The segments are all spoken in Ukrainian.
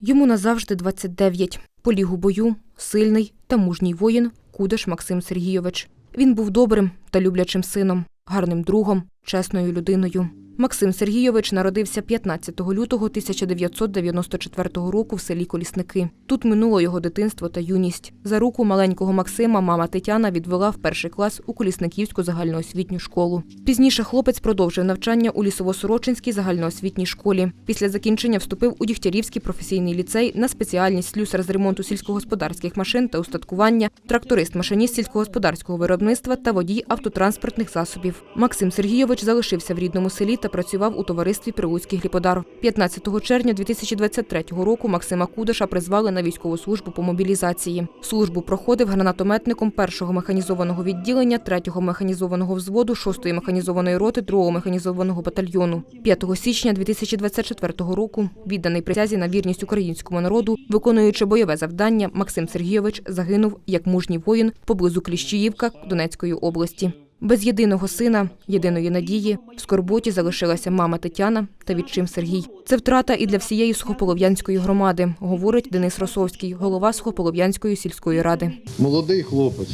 Йому назавжди 29. Поліг у бою, сильний та мужній воїн Кудаш Максим Сергійович. Він був добрим та люблячим сином, гарним другом, чесною людиною. Максим Сергійович народився 15 лютого 1994 року в селі Колісники. Тут минуло його дитинство та юність. За руку маленького Максима мама Тетяна відвела в перший клас у Колісниківську загальноосвітню школу. Пізніше хлопець продовжив навчання у Лісово-Сорочинській загальноосвітній школі. Після закінчення вступив у Дігтярівський професійний ліцей на спеціальність слюсар з ремонту сільськогосподарських машин та устаткування, тракторист-машиніст сільськогосподарського виробництва та водій автотранспортних засобів. Максим Сергійович залишився в рідному селі та працював у товаристві Прилуцький гліподар. 15 червня 2023 року Максима Кудаша призвали на військову службу по мобілізації. Службу проходив гранатометником 1-го механізованого відділення 3-го механізованого взводу 6-ї механізованої роти 2-го механізованого батальйону. 5 січня 2024 року, відданий присязі на вірність українському народу, виконуючи бойове завдання, Максим Сергійович загинув як мужній воїн поблизу Кліщіївка Донецької області. Без єдиного сина, єдиної надії, в скорботі залишилася мама Тетяна та відчим Сергій. Це втрата і для всієї Сухополов'янської громади, говорить Денис Росовський, голова Сухополов'янської сільської ради. Молодий хлопець,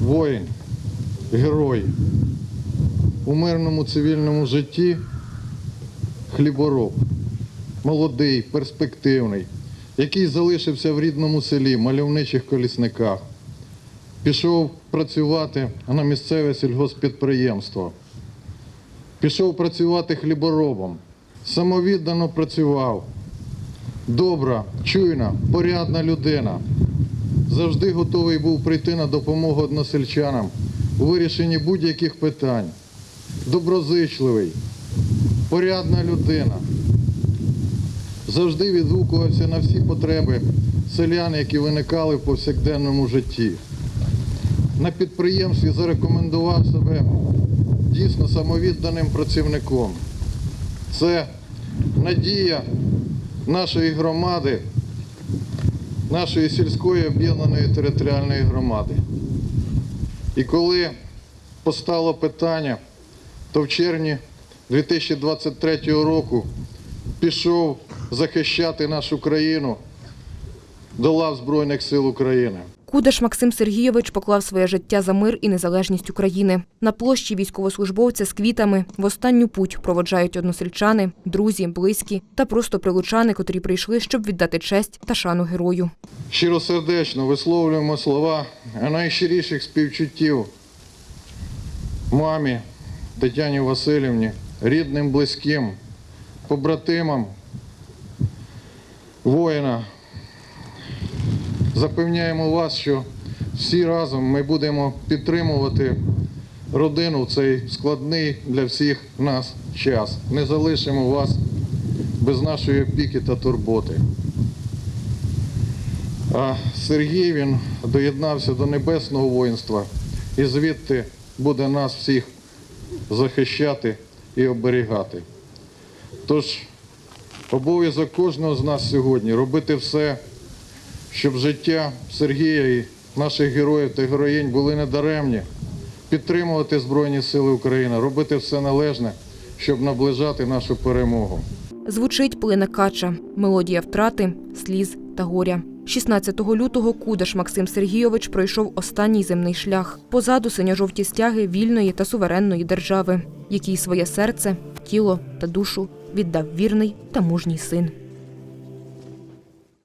воїн, герой. У мирному цивільному житті хлібороб, молодий, перспективний, який залишився в рідному селі, мальовничих колісниках. Пішов працювати на місцеве сільгоспідприємство. Пішов працювати хліборобом. Самовіддано працював. Добра, чуйна, порядна людина. Завжди готовий був прийти на допомогу односельчанам у вирішенні будь-яких питань. Доброзичливий, порядна людина. Завжди відгукувався на всі потреби селян, які виникали в повсякденному житті. На підприємстві зарекомендував себе дійсно самовідданим працівником. Це надія нашої громади, нашої сільської об'єднаної територіальної громади. І коли постало питання, то в червні 2023 року пішов захищати нашу країну до лав Збройних сил України. Кудаш Максим Сергійович поклав своє життя за мир і незалежність України. На площі військовослужбовця з квітами в останню путь проводжають односельчани, друзі, близькі та просто прилучани, котрі прийшли, щоб віддати честь та шану герою. Щиросердечно висловлюємо слова найщиріших співчуттів мамі Тетяні Васильівні, рідним, близьким, побратимам воїна. Запевняємо вас, що всі разом ми будемо підтримувати родину в цей складний для всіх нас час. Не залишимо вас без нашої опіки та турботи. А Сергій він доєднався до небесного воїнства і звідти буде нас всіх захищати і оберігати. Тож обов'язок кожного з нас сьогодні робити все, щоб життя Сергія і наших героїв та героїнь були недаремні, підтримувати Збройні Сили України, робити все належне, щоб наближати нашу перемогу. Звучить плине кача, мелодія втрати, сліз та горя. 16 лютого Кудаш Максим Сергійович пройшов останній земний шлях. Позаду синьо-жовті стяги вільної та суверенної держави, якій своє серце, тіло та душу віддав вірний та мужній син.